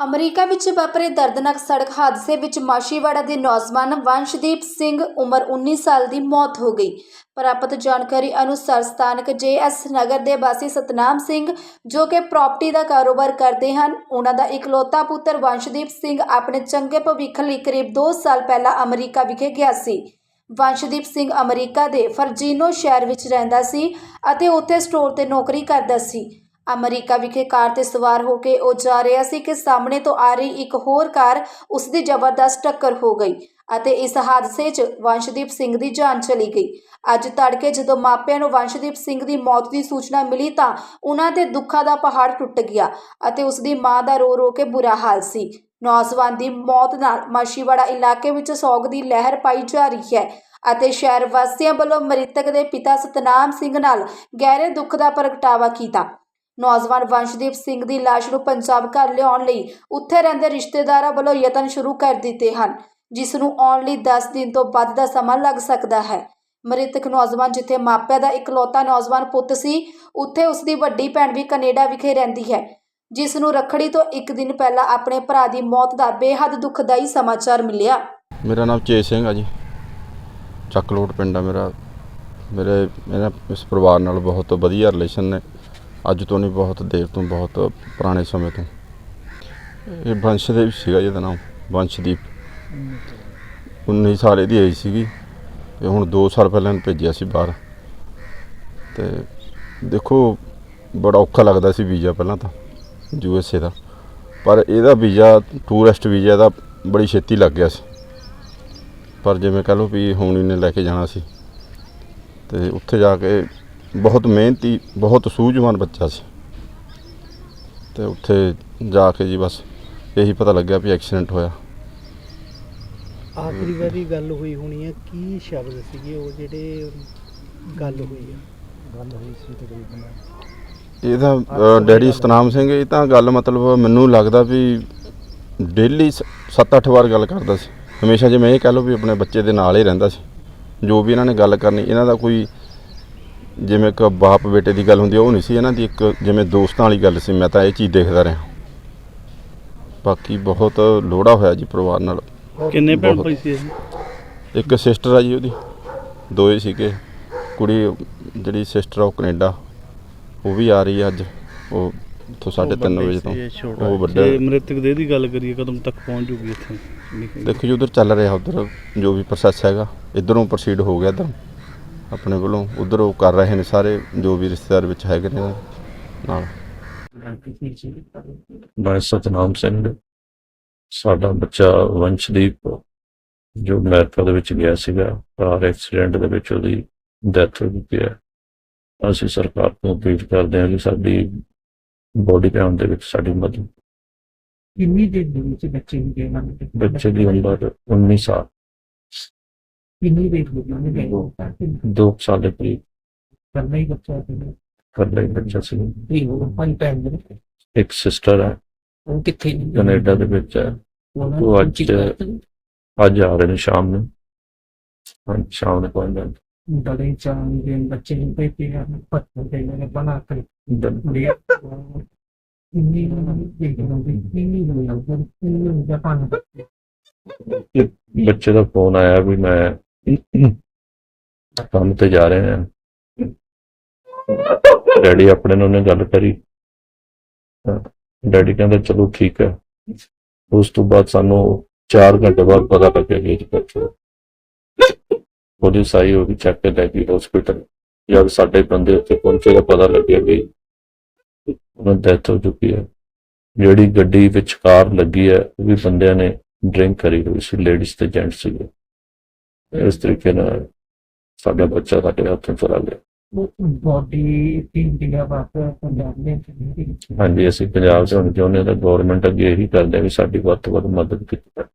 America ਵਿੱਚ ਵਾਪਰੇ ਦਰਦਨਾਕ ਸੜਕ ਹਾਦਸੇ ਵਿੱਚ ਮਾਸ਼ੀਵਾੜਾ ਦੇ ਨੌਜਵਾਨ ਵੰਸ਼ਦੀਪ ਸਿੰਘ ਉਮਰ 19 ਸਾਲ ਦੀ ਮੌਤ ਹੋ ਗਈ। ਪ੍ਰਾਪਤ ਜਾਣਕਾਰੀ ਅਨੁਸਾਰ ਸਥਾਨਕ ਜੇਐਸ ਨਗਰ ਦੇ ਵਾਸੀ ਸਤਨਾਮ ਸਿੰਘ, ਜੋ ਕਿ ਪ੍ਰਾਪਰਟੀ ਦਾ ਕਾਰੋਬਾਰ ਕਰਦੇ ਹਨ, ਉਹਨਾਂ ਦਾ ਇਕਲੌਤਾ ਪੁੱਤਰ ਵੰਸ਼ਦੀਪ ਸਿੰਘ ਆਪਣੇ ਚੰਗੇ ਭਵਿੱਖ ਲਈ ਕਰੀਬ 2 ਸਾਲ ਪਹਿਲਾਂ ਅਮਰੀਕਾ ਵਿਖੇ ਗਿਆ ਸੀ। ਵੰਸ਼ਦੀਪ ਸਿੰਘ ਅਮਰੀਕਾ ਦੇ ਫਰਜੀਨੋ ਸ਼ਹਿਰ ਵਿੱਚ ਰਹਿੰਦਾ ਸੀ ਅਤੇ ਉੱਥੇ ਸਟੋਰ ਤੇ ਨੌਕਰੀ ਕਰਦਾ ਸੀ। ਅਮਰੀਕਾ ਵਿਖੇ ਕਾਰ ਤੇ ਸਵਾਰ ਹੋ ਕੇ ਉਹ ਜਾ ਰਿਹਾ ਸੀ ਕਿ ਸਾਹਮਣੇ ਤੋਂ ਆ ਰਹੀ ਇੱਕ ਹੋਰ ਕਾਰ ਉਸ ਦੀ ਜ਼ਬਰਦਸਤ ਟੱਕਰ ਹੋ ਗਈ ਅਤੇ ਇਸ ਹਾਦਸੇ 'ਚ ਵੰਸ਼ਦੀਪ ਸਿੰਘ ਦੀ ਜਾਨ ਚਲੀ ਗਈ। ਅੱਜ ਤੜਕੇ ਜਦੋਂ ਮਾਪਿਆਂ ਨੂੰ ਵੰਸ਼ਦੀਪ ਸਿੰਘ ਦੀ ਮੌਤ ਦੀ ਸੂਚਨਾ ਮਿਲੀ ਤਾਂ ਉਹਨਾਂ ਦੇ ਦੁੱਖਾਂ ਦਾ ਪਹਾੜ ਟੁੱਟ ਗਿਆ ਅਤੇ ਉਸ ਦੀ ਮਾਂ ਦਾ ਰੋ ਰੋ ਕੇ ਬੁਰਾ ਹਾਲ ਸੀ। ਨੌਜਵਾਨ ਦੀ ਮੌਤ ਨਾਲ ਮਾਸ਼ੀਵਾੜਾ ਇਲਾਕੇ ਵਿੱਚ ਸੋਗ ਦੀ ਲਹਿਰ ਪਾਈ ਜਾ ਰਹੀ ਹੈ ਅਤੇ ਸ਼ਹਿਰ ਵਾਸੀਆਂ ਵੱਲੋਂ ਮ੍ਰਿਤਕ ਦੇ ਪਿਤਾ ਸਤਨਾਮ ਸਿੰਘ ਨਾਲ ਗਹਿਰੇ ਦੁੱਖ ਦਾ ਪ੍ਰਗਟਾਵਾ ਕੀਤਾ। ਨੌਜਵਾਨ ਵੰਸ਼ਦੀਪ ਸਿੰਘ ਦੀ ਲਾਸ਼ ਨੂੰ ਪੰਜਾਬ ਘਰ ਲਿਆਉਣ ਲਈ ਉੱਥੇ ਰਹਿੰਦੇ ਰਿਸ਼ਤੇਦਾਰਾਂ ਵੱਲੋਂ ਯਤਨ ਸ਼ੁਰੂ ਕਰ ਦਿੱਤੇ ਹਨ, ਜਿਸ ਨੂੰ ਆਉਣ ਲਈ 10 ਦਿਨ ਤੋਂ ਵੱਧ ਦਾ ਸਮਾਂ ਲੱਗ ਸਕਦਾ ਹੈ। ਮ੍ਰਿਤਕ ਨੌਜਵਾਨ ਜਿੱਥੇ ਮਾਪਿਆਂ ਦਾ ਇਕਲੌਤਾ ਨੌਜਵਾਨ ਪੁੱਤ ਸੀ, ਉੱਥੇ ਉਸ ਦੀ ਵੱਡੀ ਭੈਣ ਵੀ ਕੈਨੇਡਾ ਵਿਖੇ ਰਹਿੰਦੀ ਹੈ, ਜਿਸ ਨੂੰ ਰੱਖੜੀ ਤੋਂ ਇੱਕ ਦਿਨ ਪਹਿਲਾਂ ਆਪਣੇ ਭਰਾ ਦੀ ਮੌਤ ਦਾ ਬੇਹੱਦ ਦੁਖਦਾਈ ਸਮਾਚਾਰ ਮਿਲਿਆ। ਮੇਰਾ ਨਾਮ ਚੇ ਸਿੰਘ ਆ ਜੀ। ਚੱਕਲੋਟ ਪਿੰਡ ਆ ਮੇਰਾ। ਮੇਰੇ, ਮੇਰਾ ਇਸ ਪਰਿਵਾਰ ਨਾਲ ਬਹੁਤ ਵਧੀਆ ਰਿਲੇਸ਼ਨ ਨੇ। ਅੱਜ ਤੋਂ ਨਹੀਂ, ਬਹੁਤ ਦੇਰ ਤੋਂ, ਬਹੁਤ ਪੁਰਾਣੇ ਸਮੇਂ ਤੋਂ। ਇਹ ਵੰਸ਼ਦੀਪ ਸੀਗਾ ਜਿਹਦਾ ਨਾਮ ਵੰਸ਼ਦੀਪ 19 ਸਾਲ ਦੀ ਆਈ ਸੀਗੀ ਤੇ ਹੁਣ 2 ਸਾਲ ਪਹਿਲਾਂ ਇਹਨੂੰ ਭੇਜਿਆ ਸੀ ਬਾਹਰ। ਤੇ ਦੇਖੋ, ਬੜਾ ਔਖਾ ਲੱਗਦਾ ਸੀ ਵੀਜ਼ਾ ਪਹਿਲਾਂ ਤਾਂ, ਯੂ ਐਸ ਏ ਦਾ। ਪਰ ਇਹਦਾ ਵੀਜ਼ਾ ਟੂਰਿਸਟ ਵੀਜ਼ਾ ਦਾ ਬੜੀ ਛੇਤੀ ਲੱਗ ਗਿਆ ਸੀ। ਪਰ ਜਿਵੇਂ ਕਹ ਲਓ ਵੀ ਹੁਣ ਇਹਨੇ ਲੈ ਕੇ ਜਾਣਾ ਸੀ। ਤੇ ਉੱਥੇ ਜਾ ਕੇ ਬਹੁਤ ਮਿਹਨਤੀ ਬਹੁਤ ਸੂਝਵਾਨ ਬੱਚਾ ਸੀ। ਤੇ ਉੱਥੇ ਜਾ ਕੇ ਜੀ ਬਸ ਇਹੀ ਪਤਾ ਲੱਗਿਆ ਵੀ ਐਕਸੀਡੈਂਟ ਹੋਇਆ। ਆਖਰੀ ਵਾਰੀ ਗੱਲ ਹੋਈ ਹੋਣੀ ਹੈ ਕੀ ਸ਼ਬਦ ਸੀਗੇ ਉਹ ਜਿਹੜੇ ਗੱਲ ਹੋਈ ਹੈ ਗੱਲ ਹੋਈ ਸੀ ਤਕਰੀਬਨ। ਇਹ ਤਾਂ ਡੈਡੀ ਸਤਨਾਮ ਸਿੰਘ ਇਹ ਤਾਂ ਗੱਲ ਮਤਲਬ ਮੈਨੂੰ ਲੱਗਦਾ ਵੀ ਡੇਲੀ 7-8 ਵਾਰ ਗੱਲ ਕਰਦਾ ਸੀ। ਹਮੇਸ਼ਾ ਜਿਵੇਂ ਇਹ ਕਹ ਲਓ ਵੀ ਆਪਣੇ ਬੱਚੇ ਦੇ ਨਾਲ ਹੀ ਰਹਿੰਦਾ ਸੀ। ਜੋ ਵੀ ਇਹਨਾਂ ਨੇ ਗੱਲ ਕਰਨੀ ਇਹਨਾਂ ਦਾ ਕੋਈ ਜਿਵੇਂ ਇੱਕ ਬਾਪ ਬੇਟੇ ਦੀ ਗੱਲ ਹੁੰਦੀ ਆ ਉਹ ਨਹੀਂ ਸੀ ਇਹਨਾਂ ਦੀ ਇੱਕ ਜਿਵੇਂ ਦੋਸਤਾਂ ਵਾਲੀ ਗੱਲ ਸੀ ਮੈਂ ਤਾਂ ਇਹ ਚੀਜ਼ ਦੇਖਦਾ ਰਿਹਾ। ਬਾਕੀ ਬਹੁਤ ਲੋੜਾ ਹੋਇਆ ਜੀ ਪਰਿਵਾਰ ਨਾਲ। ਕਿੰਨੇ ਭੈਣ ਬਹੁਤ। ਭਾਈ ਸੀ ਇਹ? ਇੱਕ ਸਿਸਟਰ ਆ ਜੀ ਉਹਦੀ ਦੋਏ ਸੀਗੇ। ਕੁੜੀ ਜਿਹੜੀ ਸਿਸਟਰ ਆ ਉਹ ਕੈਨੇਡਾ ਉਹ ਵੀ ਆ ਰਹੀ ਆ ਅੱਜ। ਉਹ ਤੋਂ 3:30 ਵਜੇ ਤੋਂ। ਉਹ ਵੱਡਾ। ਜੇ ਮ੍ਰਿਤਕ ਦੇ ਦੀ ਗੱਲ ਕਰੀਏ ਕਦੋਂ ਤੱਕ ਪਹੁੰਚ ਜੂਗੀ ਇੱਥੇ? ਦੇਖੋ ਜੀ ਉਧਰ ਚੱਲ ਰਿਹਾ ਉਧਰ ਜੋ ਵੀ ਪ੍ਰੋਸੈਸ ਹੈਗਾ ਇਧਰੋਂ ਪ੍ਰੋਸੀਡ ਹੋ ਗਿਆ ਇੱਧਰ। ਆਪਣੇ ਵੱਲੋਂ ਉਧਰ ਉਹ ਕਰ ਰਹੇ ਨੇ ਸਾਰੇ ਜੋ ਵੀ ਰਿਸ਼ਤੇਦਾਰ ਵਿੱਚ ਹੈਗੇ ਨੇ ਨਾਲ। ਮੈਂ ਸਤਨਾਮ ਸਿੰਘ ਸਾਡਾ ਬੱਚਾ ਵੰਸ਼ਦੀਪ ਜੋ ਅਮਰੀਕਾ ਦੇ ਵਿੱਚ ਗਿਆ ਸੀਗਾ ਕਾਰ ਐਕਸੀਡੈਂਟ ਦੇ ਵਿੱਚ ਉਹਦੀ ਡੈਥ ਹੋ ਗਈ ਹੈ। ਅਸੀਂ ਸਰਕਾਰ ਤੋਂ ਅਪੀਲ ਕਰਦੇ ਹਾਂ ਕਿ ਸਾਡੀ ਬੋਡੀ ਪੈਣ ਦੇ ਵਿੱਚ ਸਾਡੀ ਮਦਦ। ਕਿੰਨੀ ਦੇਰ ਦੇ ਵਿੱਚ ਬੱਚੇ ਨੂੰ ਦੇਣਾ? ਬੱਚੇ ਦੀ ਉਮਰ 19 ਸਾਲ। ਕਿੰਨੀ ਦੇਰ ਹੋ ਗਈ ਉਹਨੇ ਦੇਣਾ ਤਾਂ ਕਿ 2 ਸਾਲ ਦੇ ਕਰੀਬ ਕਰਨਾ ਹੀ ਬੱਚਾ ਤੇ ਕਰਦਾ ਹੀ ਬੱਚਾ ਸੀ ਵੀ ਉਹ ਪੰਜ ਭੈਣ ਦੇ ਨੇ। ਇੱਕ ਸਿਸਟਰ ਹੈ ਉਹ ਕਿੱਥੇ ਨੇ? ਕੈਨੇਡਾ ਦੇ ਵਿੱਚ ਹੈ ਉਹਨਾਂ ਉਹ ਨੂੰ ਅੱਜ- ਚਿੱਕਾ ਤੇ ਅੱਜ ਆ ਰਹੇ ਨੇ ਸ਼ਾਮ ਨੂੰ ਹਾਂ ਸ਼ਾਮ ਨੂੰ ਪਹੁੰਚ ਬੜੇ ਚਾਂ ਦੇ ਬੱਚੇ ਨੂੰ ਭੇਜੇ ਆ ਪੱਤਰ ਦੇ ਨੇ ਬਣਾ ਕੇ ਜਾਣਗੇ ਲਿਆ ਕਿੰਨੀ ਦੇਰ ਹੋ ਗਈ ਕਿੰਨੀ ਹੋ ਗਈ ਕਿੰਨੀ ਹੋ ਗਿਆ ਪਾਣੀ ਬੱਚੇ ਦਾ ਫੋਨ ਆਇਆ ਵੀ ਮੈਂ ਕੰਮ ਤੇ ਜਾ ਰਹੇ ਹਾਂ ਡੈਡੀ ਆਪਣੇ ਨਾਲ ਉਹਨੇ ਗੱਲ ਕਰੀ। ਡੈਡੀ ਕਹਿੰਦਾ, ਚਲੋ ਠੀਕ ਹੈ। ਉਸ ਤੋਂ ਬਾਅਦ ਸਾਨੂੰ 4 ਘੰਟੇ ਬਾਅਦ ਪਤਾ ਲੱਗਿਆ ਕਿ ਇਹ ਬੱਚਾ ਪੁਲਿਸ ਆਈ, ਉਹ ਵੀ ਚੱਕ ਕੇ ਲੈ ਗਈ ਹਸਪੀਟਲ ਜਦ ਸਾਡੇ ਬੰਦੇ ਉੱਥੇ ਪਹੁੰਚੇ ਤਾਂ ਪਤਾ ਲੱਗਿਆ ਕਿ ਉਹਨਾਂ ਡੈਥ ਹੋ ਚੁੱਕੀ ਹੈ। ਜਿਹੜੀ ਗੱਡੀ ਵਿੱਚ ਕਾਰ ਲੱਗੀ ਹੈ, ਉਹ ਵੀ ਬੰਦਿਆਂ ਨੇ ਡਰਿੰਕ ਕਰੀ ਹੋਈ ਸੀ ਲੇਡੀਜ਼ ਤੇ ਜੈਂਟਸ ਸੀਗੇ। ਇਸ ਤਰੀਕੇ ਨਾਲ ਸਾਡਾ ਬੱਚਾ ਸਾਡੇ ਹੱਥੋਂ ਚਲਾ ਗਿਆ। ਬੋਡੀ ਦਿਨਾਂ ਬਾਅਦ ਪੰਜਾਬ ਚਲੀ ਹਾਂਜੀ ਅਸੀਂ ਪੰਜਾਬ 'ਚ ਹੁਣ ਚਾਹੁੰਦੇ ਤਾਂ ਗਵਰਨਮੈਂਟ ਅੱਗੇ ਇਹੀ ਕਰਦੇ ਆ ਵੀ ਸਾਡੀ ਵੱਧ ਤੋਂ ਵੱਧ ਮਦਦ ਕੀਤੀ ਜਾਵੇ।